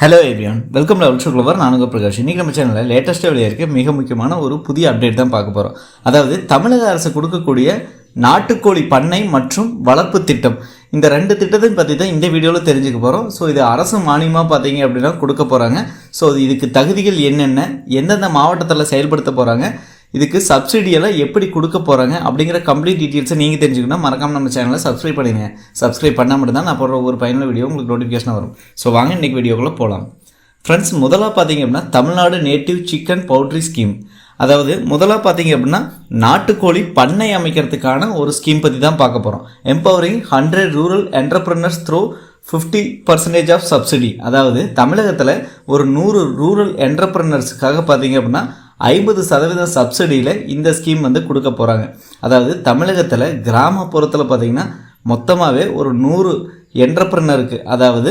Hello everyone welcome to ultra clover நானுங்க பிரகாஷ். இன்றைக்கி நம்ம சேனலில் லேட்டஸ்ட்டாக வெளியிருக்க மிக முக்கியமான ஒரு புதிய அப்டேட் தான் பார்க்க போகிறோம் அதாவது தமிழக அரசு கொடுக்கக்கூடிய நாட்டுக்கோழி பண்ணை மற்றும் வளர்ப்பு திட்டம். இந்த ரெண்டு திட்டத்தையும் பற்றி தான் இந்த வீடியோவில் தெரிஞ்சுக்க போகிறோம் ஸோ இது அரசு மானியமாக பார்த்தீங்க அப்படின்னா கொடுக்க போகிறாங்க ஸோ இதுக்கு தகுதிகள் என்னென்ன எந்தெந்த மாவட்டத்தில் செயல்படுத்த போகிறாங்க இதுக்கு சப்சிடியெல்லாம் எப்படி கொடுக்க போகிறாங்க அப்படிங்கிற கம்ப்ளீட் டீட்டெயில்ஸை நீங்கள் தெரிஞ்சுக்கணும் மறக்காமல் நம்ம சேனலை சப்ஸ்கிரைப் பண்ணிடுங்க. சப்ஸ்கிரைப் பண்ணால் மட்டும் தான் நான் போடுற ஒரு பயனுள்ள வீடியோ உங்களுக்கு நோட்டிஃபிகேஷன் வரும். ஸோ வாங்க இன்றைக்கி வீடியோக்குள்ளே போகலாம் ஃப்ரெண்ட்ஸ் முதலாக பார்த்தீங்க அப்படின்னா Tamil Nadu native chicken poultry scheme அதாவது முதலாக பார்த்தீங்க அப்படின்னா நாட்டுக்கோழி பண்ணை அமைக்கிறதுக்கான ஒரு ஸ்கீம் பற்றி தான் பார்க்க போகிறோம் empowering hundred rural entrepreneurs through fifty percentage of subsidy அதாவது தமிழகத்தில் ஒரு நூறு ரூரல் என்டர்பிரினர்ஸுக்காக பார்த்தீங்க அப்படின்னா ஐம்பது சதவீதம் சப்சிடியில் இந்த ஸ்கீம் வந்து கொடுக்க போகிறாங்க அதாவது தமிழகத்தில் கிராமப்புறத்தில் பார்த்திங்கன்னா மொத்தமாகவே ஒரு நூறு என்டர்பிரினருக்கு அதாவது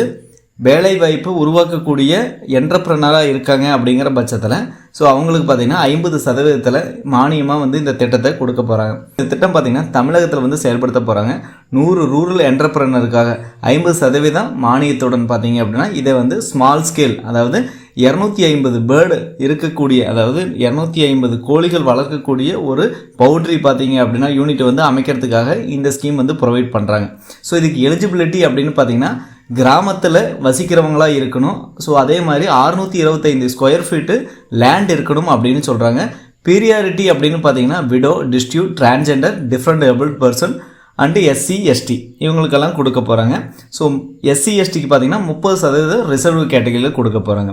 வேலைவாய்ப்பு உருவாக்கக்கூடிய என்டர்பிரனராக இருக்காங்க அப்படிங்கிற பட்சத்தில் ஸோ அவங்களுக்கு பார்த்தீங்கன்னா ஐம்பது சதவீதத்தில் மானியமாக வந்து இந்த திட்டத்தை கொடுக்க போகிறாங்க இந்த திட்டம் பார்த்தீங்கன்னா தமிழகத்தில் வந்து செயல்படுத்த போகிறாங்க நூறு ரூரல் என்டர்பிரனருக்காக ஐம்பது சதவீதம் மானியத்துடன் பார்த்திங்க அப்படின்னா இதை வந்து ஸ்மால் ஸ்கேல் அதாவது இரநூத்தி ஐம்பது பேர்டு இருக்கக்கூடிய அதாவது இரநூத்தி ஐம்பது கோழிகள் வளர்க்கக்கூடிய ஒரு பவுட்ரி பார்த்தீங்க அப்படின்னா யூனிட் வந்து அமைக்கிறதுக்காக இந்த ஸ்கீம் வந்து ப்ரொவைட் பண்ணுறாங்க ஸோ இதுக்கு எலிஜிபிலிட்டி அப்படின்னு பார்த்தீங்கன்னா கிராமத்தில் வசிக்கிறவங்களாக இருக்கணும். ஸோ அதே மாதிரி அறுநூற்றி இருபத்தைந்து ஸ்கொயர் ஃபீட்டு லேண்ட் இருக்கணும் அப்படின்னு சொல்கிறாங்க பீரியாரிட்டி அப்படின்னு பார்த்தீங்கன்னா widow destitute transgender different able person and SC ST இவங்களுக்கெல்லாம் கொடுக்க போகிறாங்க ஸோ எஸ்சி எஸ்டிக்கு பார்த்தீங்கன்னா முப்பது சதவீதம் ரிசர்வ் கேட்டகரியில் கொடுக்க போகிறாங்க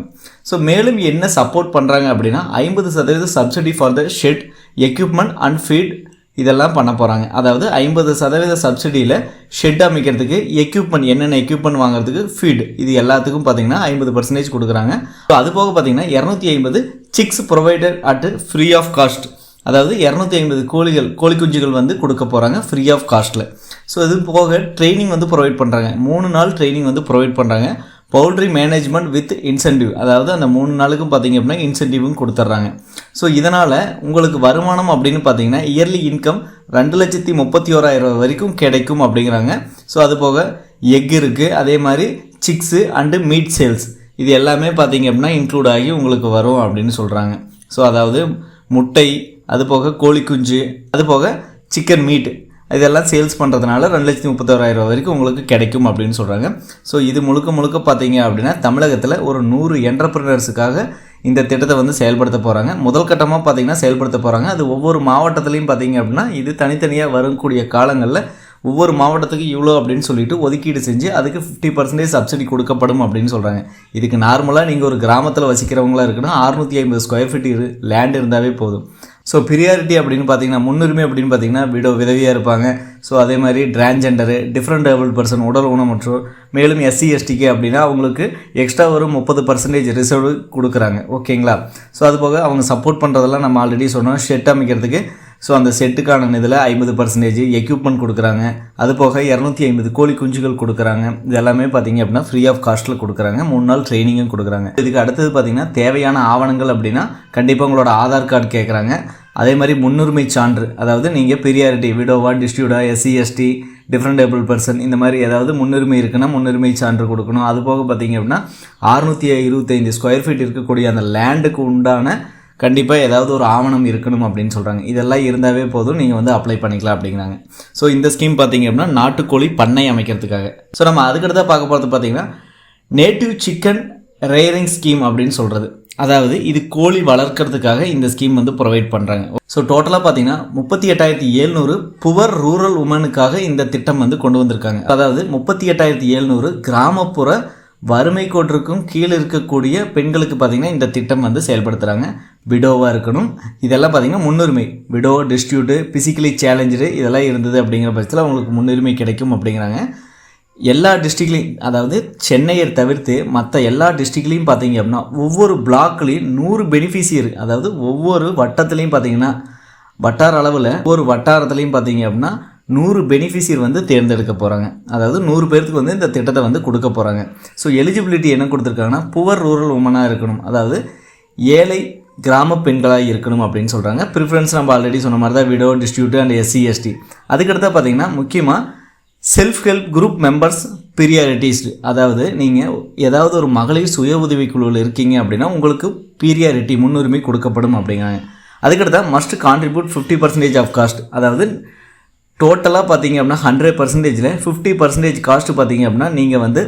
ஸோ மேலும் என்ன சப்போர்ட் பண்ணுறாங்க அப்படின்னா ஐம்பது சதவீதம் subsidy for the shed equipment and feed இதெல்லாம் பண்ண போகிறாங்க அதாவது ஐம்பது சதவீத சப்சிடியில் ஷெட் அமைக்கிறதுக்கு எக்யூப்மெண்ட் என்னென்ன எக்யூப்மெண்ட் வாங்குறதுக்கு ஃபீட் இது எல்லாத்துக்கும் பார்த்தீங்கன்னா ஐம்பது பர்சன்டேஜ் கொடுக்குறாங்க. ஸோ அது போக பார்த்தீங்கன்னா இரநூத்தி ஐம்பது six provided at free of cost அதாவது இரநூத்தி ஐம்பது கோழிகள் கோழி குஞ்சுகள் வந்து கொடுக்க போகிறாங்க ஃப்ரீ ஆஃப் காஸ்ட்டில் ஸோ இது போக ட்ரைனிங் வந்து ப்ரொவைட் பண்ணுறாங்க மூணு நாள் ட்ரைனிங் வந்து ப்ரொவைட் பண்ணுறாங்க பவுல்ட்ரி மேனேஜ்மெண்ட் வித் இன்சென்டிவ் அதாவது அந்த மூணு நாளுக்கும் பார்த்தீங்க அப்படின்னா இன்சென்டிவும் கொடுத்துட்றாங்க. ஸோ இதனால் உங்களுக்கு வருமானம் அப்படின்னு பார்த்தீங்கன்னா இயர்லி இன்கம் ரெண்டு லட்சத்தி முப்பத்தி ஓராயிரம் வரைக்கும் கிடைக்கும் அப்படிங்கிறாங்க. ஸோ அது போக எக் இருக்குது அதே மாதிரி சிக்ஸு அண்டு மீட் சேல்ஸ் இது எல்லாமே பார்த்தீங்க அப்படின்னா இன்க்ளூட் ஆகி உங்களுக்கு வரும் அப்படின்னு சொல்கிறாங்க ஸோ அதாவது முட்டை அது போக கோழி குஞ்சு அது போக சிக்கன் மீட் இதெல்லாம் சேல்ஸ் பண்ணுறதுனால ரெண்டு லட்சத்தி முப்பத்தோராயிரம் ரூபா வரைக்கும் உங்களுக்கு கிடைக்கும் அப்படின்னு சொல்கிறாங்க ஸோ இது முழுக்க முழுக்க பார்த்தீங்க அப்படின்னா தமிழகத்தில் ஒரு நூறு என்டர்பிரினர்ஸுக்காக இந்த திட்டத்தை வந்து செயல்படுத்த போகிறாங்க முதல் கட்டமாக பார்த்தீங்கன்னா செயல்படுத்த போகிறாங்க அது ஒவ்வொரு மாவட்டத்துலேயும் பார்த்தீங்க அப்படின்னா இது தனித்தனியாக வரக்கூடிய காலங்களில் ஒவ்வொரு மாவட்டத்துக்கு இவ்வளோ அப்படின்னு சொல்லிட்டு ஒதுக்கீடு செஞ்சு அதுக்கு ஃபிஃப்டி பர்சன்டேஜ் சப்சிடி கொடுக்கப்படும் அப்படின்னு சொல்கிறாங்க இதுக்கு நார்மலாக நீங்கள் ஒரு கிராமத்தில் வசிக்கிறவங்களா இருக்குன்னா அறுநூற்றி ஐம்பது ஸ்கொயர் ஃபீட் இரு லேண்ட் இருந்தாவே போதும். ஸோ ப்ரியாரிட்டி அப்படின்னு பார்த்தீங்கன்னா முன்னுரிமை அப்படின்னு பார்த்தீங்கன்னா விடோ விதவியாக இருப்பாங்க. ஸோ அதே மாதிரி டிரான்ஜெண்டரு டிஃப்ரெண்ட் டேபிள் பர்சன் உடல் ஊனமற்றோர் மேலும் எஸ்சி எஸ்டிக்கு அப்படின்னா அவங்களுக்கு எக்ஸ்ட்ரா ஒரு முப்பது பர்சன்டேஜ் ரிசர்வ் கொடுக்குறாங்க. ஓகேங்களா ஸோ அது போக அவங்க சப்போர்ட் பண்ணுறதெல்லாம் நம்ம ஆல்ரெடி சொன்னோம். ஷெட் அமைக்கிறதுக்கு ஸோ அந்த செட்டுக்கான இதில் ஐம்பது பர்சன்டேஜ் எக்யூப்மெண்ட் கொடுக்குறாங்க. அது போக இரநூத்தி ஐம்பது கோழி குஞ்சுகள் கொடுக்குறாங்க. இது எல்லாமே பார்த்தீங்க அப்படின்னா ஃப்ரீ ஆஃப் காஸ்ட்டில் கொடுக்குறாங்க. மூணு நாள் ட்ரைனிங்கும் கொடுக்குறாங்க. இதுக்கு அடுத்தது பார்த்தீங்கன்னா தேவையான ஆவணங்கள் அப்படின்னா கண்டிப்பாக உங்களோட ஆதார் கார்டு கேட்குறாங்க. அதே மாதிரி முன்னுரிமை சான்று அதாவது நீங்கள் பெரியாரிட்டி விடோவா டிஸ்டியூடா SC ST different able person இந்த மாதிரி ஏதாவது முன்னுரிமை இருக்குன்னா முன்னுரிமை சான்று கொடுக்கணும். அது போக பார்த்தீங்க அப்படின்னா அறுநூற்றி இருபத்தைந்து ஸ்கொயர் ஃபீட் இருக்கக்கூடிய அந்த லேண்டுக்கு உண்டான கண்டிப்பாக ஏதாவது ஒரு ஆவணம் இருக்கணும் அப்படின்னு சொல்கிறாங்க இதெல்லாம் இருந்தாவே போதும். நீங்கள் வந்து அப்ளை பண்ணிக்கலாம் அப்படிங்கிறாங்க. ஸோ இந்த ஸ்கீம் பார்த்தீங்க அப்படின்னா நாட்டுக்கோழி பண்ணை அமைக்கிறதுக்காக. ஸோ நம்ம அதுக்கடுத்த பார்க்க போகிறது பார்த்தீங்கன்னா நேட்டிவ் சிக்கன் ரேரிங் ஸ்கீம் அப்படின்னு சொல்கிறது அதாவது இது கோழி வளர்க்கறதுக்காக இந்த ஸ்கீம் வந்து ப்ரொவைட் பண்ணுறாங்க ஸோ டோட்டலாக பார்த்தீங்கன்னா முப்பத்தி எட்டாயிரத்தி எழுநூறு புவர் ரூரல் உமனுக்காக இந்த திட்டம் வந்து கொண்டு வந்திருக்காங்க. அதாவது முப்பத்தி எட்டாயிரத்தி எழுநூறு கிராமப்புற வறுமை கோட்டிற்கும் கீழே இருக்கக்கூடிய பெண்களுக்கு பார்த்திங்கன்னா இந்த திட்டம் வந்து செயல்படுத்துகிறாங்க விடோவாக இருக்கணும். இதெல்லாம் பார்த்திங்கன்னா முன்னுரிமை. விடோ டிஸ்ட்ரியூட்டு ஃபிசிக்கலி சேலஞ்சு இதெல்லாம் இருந்தது அப்படிங்கிற பட்சத்தில் அவங்களுக்கு முன்னுரிமை கிடைக்கும் அப்படிங்கிறாங்க. எல்லா டிஸ்ட்ரிக்ட்லேயும் அதாவது சென்னையை தவிர்த்து மற்ற எல்லா டிஸ்ட்ரிக்ட்லேயும் பார்த்தீங்க அப்படின்னா ஒவ்வொரு பிளாக்லேயும் நூறு பெனிஃபிஷியரி அதாவது ஒவ்வொரு வட்டத்துலேயும் பார்த்தீங்கன்னா வட்டார அளவில் ஒவ்வொரு வட்டாரத்துலேயும் பார்த்தீங்க அப்படின்னா நூறு பெனிஃபிஷியர் வந்து தேர்ந்தெடுக்க போகிறாங்க அதாவது நூறு பேர்த்துக்கு வந்து இந்த திட்டத்தை வந்து கொடுக்க போகிறாங்க ஸோ எலிஜிபிலிட்டி என்ன கொடுத்துருக்காங்கன்னா புவர் ரூரல் உமனாக இருக்கணும். அதாவது ஏழை கிராம பெண்களாக இருக்கணும் அப்படின்னு சொல்கிறாங்க ப்ரிஃபரன்ஸ் நம்ம ஆல்ரெடி சொன்ன மாதிரி தான் widow distribute and SC ST அதுக்கடுத்தா பார்த்தீங்கன்னா முக்கியமாக self help group members prioritised அதாவது நீங்கள் ஏதாவது ஒரு மகளிர் சுய உதவிக்குழுவில் இருக்கீங்க அப்படின்னா உங்களுக்கு பீரியாரிட்டி முன்னுரிமை கொடுக்கப்படும் அப்படிங்கிறாங்க. அதுக்கடுத்தா must contribute fifty percentage of cost அதாவது டோட்டலாக பார்த்தீங்க அப்படின்னா ஹண்ட்ரட் பர்சன்டேஜில் ஃபிஃப்டி பர்சன்டேஜ் காஸ்ட் பார்த்தீங்க அப்படின்னா நீங்கள் வந்து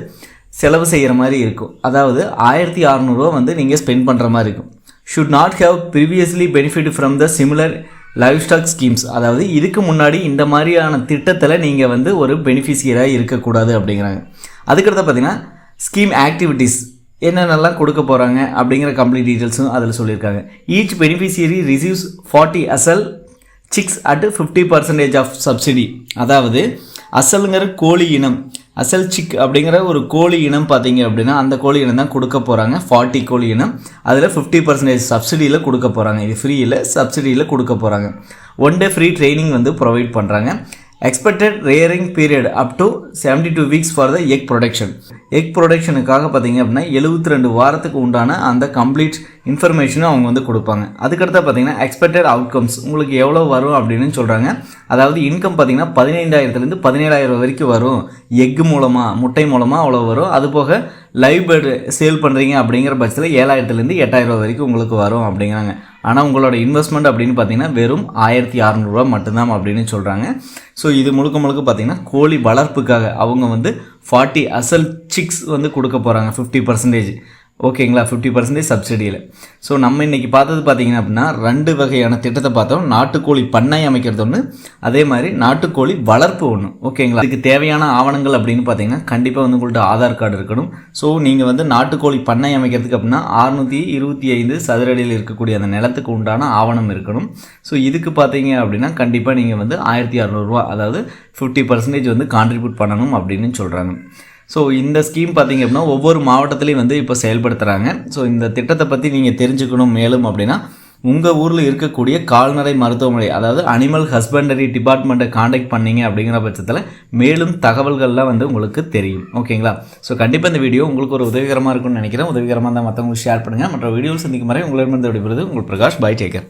செலவு செய்கிற மாதிரி இருக்கும். அதாவது ஆயிரத்தி அறநூறுவா வந்து நீங்கள் ஸ்பெண்ட் பண்ணுற மாதிரி இருக்கும். Should not have previously benefit from the similar livestock schemes அதாவது இதுக்கு முன்னாடி இந்த மாதிரியான திட்டத்தில் நீங்கள் வந்து ஒரு பெனிஃபிஷியராக இருக்கக்கூடாது அப்படிங்கிறாங்க. அதுக்கடுத்து பார்த்தீங்கன்னா ஸ்கீம் ஆக்டிவிட்டீஸ் என்னென்னலாம் கொடுக்க போகிறாங்க அப்படிங்கிற கம்ப்ளீட் டீட்டெயில்ஸும் அதில் சொல்லியிருக்காங்க. ஈச் பெனிஃபிஷியரி ரிசீவ்ஸ் ஃபார்ட்டி அசல் six at fifty percentage of subsidy அதாவது அசலுங்கிற கோழி இனம் அசல் சிக் அப்படிங்கிற ஒரு கோழி இனம் பார்த்தீங்க அப்படின்னா அந்த கோழி இனம் தான் கொடுக்க போகிறாங்க ஃபார்ட்டி கோழி இனம். அதில் ஃபிஃப்டி பர்சன்டேஜ் சப்சிடியில் கொடுக்க போகிறாங்க இது ஃப்ரீயில் சப்சிடியில் கொடுக்க போகிறாங்க ஒன் டே ஃப்ரீ ட்ரைனிங் வந்து ப்ரொவைட் பண்ணுறாங்க expected rearing period up to seventy two weeks for the egg production egg ப்ரொடக்ஷனுக்காக பார்த்தீங்க அப்படின்னா எழுபத்தி ரெண்டு வாரத்துக்கு உண்டான அந்த கம்ப்ளீட் இன்ஃபர்மேஷனும் அவங்க வந்து கொடுப்பாங்க. அதுக்கடுத்து பார்த்தீங்கன்னா எக்ஸ்பெக்டட் அவுட்கம்ஸ் உங்களுக்கு எவ்வளோ வரும் அப்படின்னு சொல்கிறாங்க அதாவது இன்கம் பார்த்தீங்கன்னா பதினைந்தாயிரத்துலேருந்து பதினேழாயிரம் வரைக்கும் வரும். எக்கு மூலமாக முட்டை மூலமாக அவ்வளோ வரும். அது போக லைவ் பேர்டு சேல் பண்ணுறீங்க அப்படிங்கிற பட்சத்தில் ஏழாயிரத்துலேருந்து எட்டாயிரம் ரூபா வரைக்கும் உங்களுக்கு வரும் அப்படிங்கிறாங்க. ஆனால் உங்களோட இன்வெஸ்ட்மெண்ட் அப்படின்னு பார்த்தீங்கன்னா வெறும் ஆயிரத்தி அறநூறுவா மட்டும்தான் அப்படின்னு சொல்கிறாங்க ஸோ இது முழுக்க முழுக்க பார்த்தீங்கன்னா கோழி வளர்ப்புக்காக அவங்க வந்து ஃபார்ட்டி அசல் சிக்ஸ் வந்து கொடுக்க போகிறாங்க ஃபிஃப்டி பர்சன்டேஜ் ஓகேங்களா? ஃபிஃப்டி பர்சன்டேஜ் சப்சிடியில் ஸோ நம்ம இன்றைக்கி பார்த்தது பார்த்தீங்கன்னா அப்படின்னா ரெண்டு வகையான திட்டத்தை பார்த்தோம். நாட்டுக்கோழி பண்ணை அமைக்கிறது ஒன்று அதே மாதிரி நாட்டுக்கோழி வளர்ப்பு ஒன்று ஓகேங்களா? இதுக்கு தேவையான ஆவணங்கள் அப்படின்னு பார்த்தீங்கன்னா கண்டிப்பாக வந்து உங்கள்கிட்ட ஆதார் கார்டு இருக்கணும். ஸோ நீங்கள் வந்து நாட்டுக்கோழி பண்ணை அமைக்கிறதுக்கு அப்படின்னா அறுநூற்றி இருபத்தி ஐந்து சதுரடியில் இருக்கக்கூடிய அந்த நிலத்துக்கு உண்டான ஆவணம் இருக்கணும். ஸோ இதுக்கு பார்த்தீங்க அப்படின்னா கண்டிப்பாக நீங்கள் வந்து ஆயிரத்தி அறநூறுவா அதாவது ஃபிஃப்டி பர்சன்டேஜ் வந்து கான்ட்ரிபியூட் பண்ணணும் அப்படின்னு சொல்கிறாங்க ஸோ இந்த ஸ்கீம் பார்த்தீங்க அப்படின்னா ஒவ்வொரு மாவட்டத்துலேயும் வந்து இப்போ செயல்படுத்துகிறாங்க ஸோ இந்த திட்டத்தை பற்றி நீங்கள் தெரிஞ்சுக்கணும் மேலும் அப்படின்னா உங்கள் ஊரில் இருக்கக்கூடிய கால்நடை மருத்துவமனை அதாவது அனிமல் ஹஸ்பண்டரி டிபார்ட்மெண்ட்டை காண்டாக்ட் பண்ணீங்க அப்படிங்கிற பட்சத்தில் மேலும் தகவல்கள்லாம் வந்து உங்களுக்கு தெரியும். ஓகேங்களா? ஸோ கண்டிப்பாக இந்த வீடியோ உங்களுக்கு ஒரு உதவிகரமாக இருக்கும்னு நினைக்கிறேன். உதவிகரமாக தான் மற்றவங்களுக்கு ஷேர் பண்ணுங்கள் மற்ற வீடியோவில் சந்திக்கும் வரை உங்களிடமிருந்து விடுபடுறது உங்கள் பிரகாஷ் பை டேக்கர்.